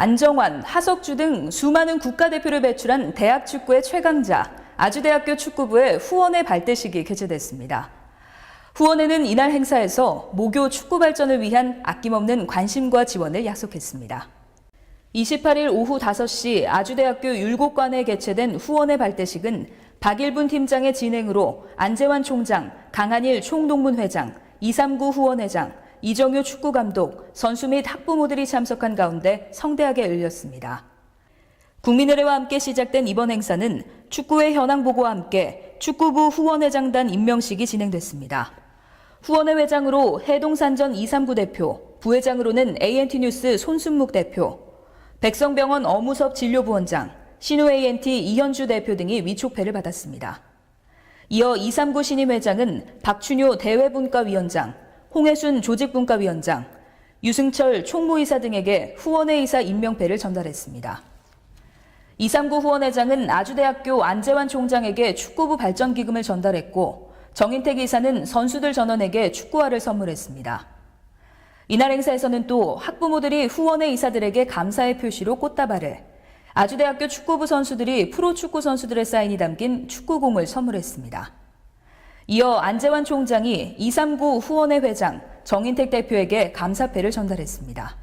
안정환, 하석주 등 수많은 국가대표를 배출한 대학 축구의 최강자, 아주대학교 축구부의 후원의 발대식이 개최됐습니다. 후원회는 이날 행사에서 모교 축구 발전을 위한 아낌없는 관심과 지원을 약속했습니다. 28일 오후 5시 아주대학교 율곡관에 개최된 후원의 발대식은 박일분 팀장의 진행으로 안재환 총장, 강한일 총동문회장, 239 후원회장, 이정효 축구 감독, 선수 및 학부모들이 참석한 가운데 성대하게 열렸습니다. 국민의례와 함께 시작된 이번 행사는 축구회 현황 보고와 함께 축구부 후원회장단 임명식이 진행됐습니다. 후원회 회장으로 해동산전 239 대표, 부회장으로는 ANT뉴스 손순묵 대표, 백성병원 어무섭 진료부원장, 신우 ANT 이현주 대표 등이 위촉패를 받았습니다. 이어 239 신임 회장은 박춘효 대외분과위원장, 홍혜순 조직분과위원장, 유승철 총무이사 등에게 후원회 이사 임명패를 전달했습니다. 239 후원회장은 아주대학교 안재환 총장에게 축구부 발전기금을 전달했고 정인택 이사는 선수들 전원에게 축구화를 선물했습니다. 이날 행사에서는 또 학부모들이 후원회 이사들에게 감사의 표시로 꽃다발을, 아주대학교 축구부 선수들이 프로축구 선수들의 사인이 담긴 축구공을 선물했습니다. 이어 안재환 총장이 239 후원회 회장 정인택 대표에게 감사패를 전달했습니다.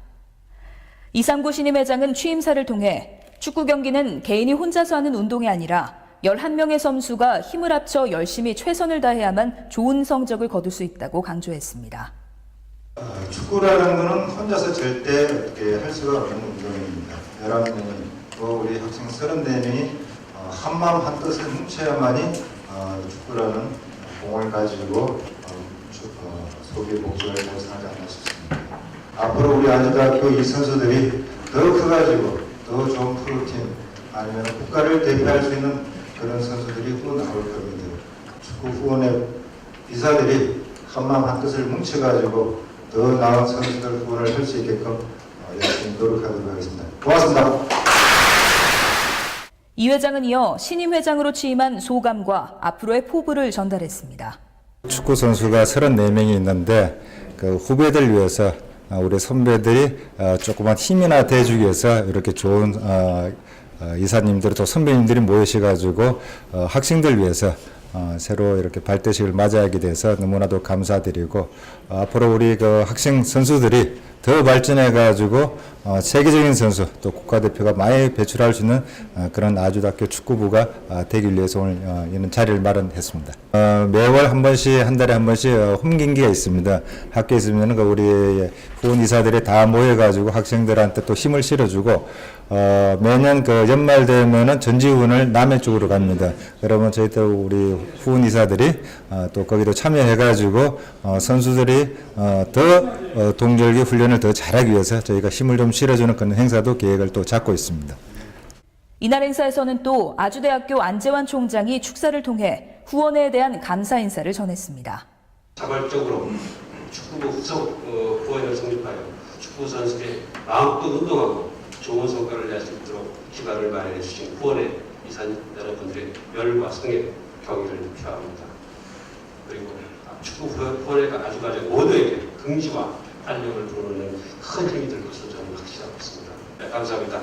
239 신임 회장은 취임사를 통해 축구 경기는 개인이 혼자서 하는 운동이 아니라 11명의 선수가 힘을 합쳐 열심히 최선을 다해야만 좋은 성적을 거둘 수 있다고 강조했습니다. 어, 축구라는 것은 혼자서 절대 어떻게 할 수가 없는 운동입니다. 11명이 또 우리 학생 34명이 어, 한마음 한뜻을 뭉쳐야만이 어, 축구라는 공을 가지고 소비의 목적을 달성하지 않나 싶습니다. 앞으로 우리 안주대학교 이 선수들이 더 커가지고 더 좋은 프로팀 아니면 국가를 대표할 수 있는 그런 선수들이 후로 나올 겁니다. 축구 후원의 이사들이 한마음 한뜻을 뭉쳐가지고 더 나은 선수들 후원을 할 수 있게끔 어, 열심히 노력하도록 하겠습니다. 고맙습니다. 이 회장은 이어 신임 회장으로 취임한 소감과 앞으로의 포부를 전달했습니다. 축구 선수가 34명이 있는데 그 후배들 위해서 어, 우리 선배들이 어, 조그만 힘이나 돼주기 위해서 이렇게 좋은 어, 어, 이사님들 또 선배님들이 모이셔가지고 어, 학생들 위해서 어, 새로 이렇게 발대식을 맞이하게 돼서 너무나도 감사드리고 어, 앞으로 우리 그 학생 선수들이 더 발전해 가지고 어, 세계적인 선수 또 국가대표가 많이 배출할 수 있는 어, 그런 아주대학교 축구부가 어, 되기 위해서 오늘 어, 이런 자리를 마련했습니다. 어, 매월 한 번씩 한 달에 한 번씩 어, 홈 경기가 있습니다. 학교에 있으면 그 우리 후원 이사들이 다 모여가지고 학생들한테 또 힘을 실어주고 어, 매년 그 연말 되면은 전지훈을 남해 쪽으로 갑니다. 그러면 저희 또 우리 후원 이사들이 어, 또 거기도 참여해가지고 어, 선수들이 어, 더 어, 동절기 훈련을 더 잘하기 위해서 저희가 힘을 좀 실어주는 그런 행사도 계획을 또 잡고 있습니다. 이날 행사에서는 또 아주대학교 안재환 총장이 축사를 통해 후원회에 대한 감사 인사를 전했습니다. 자발적으로 축구부 후속 어, 후원을 성립하여 축구 선수들의 마음껏 운동하고 좋은 성과를 낼 수 있도록 기반을 마련해 주신 후원의 이사님 여러분들의 열과 성의 경의를 표합니다. 그리고 축구 후원회가 가져가는 모두에게 긍지와 활력을 불어넣는 큰 힘이 될 것으로 저는 확신하고 있습니다. 네, 감사합니다.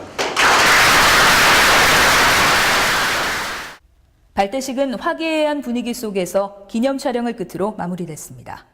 발대식은 화기애애한 분위기 속에서 기념 촬영을 끝으로 마무리됐습니다.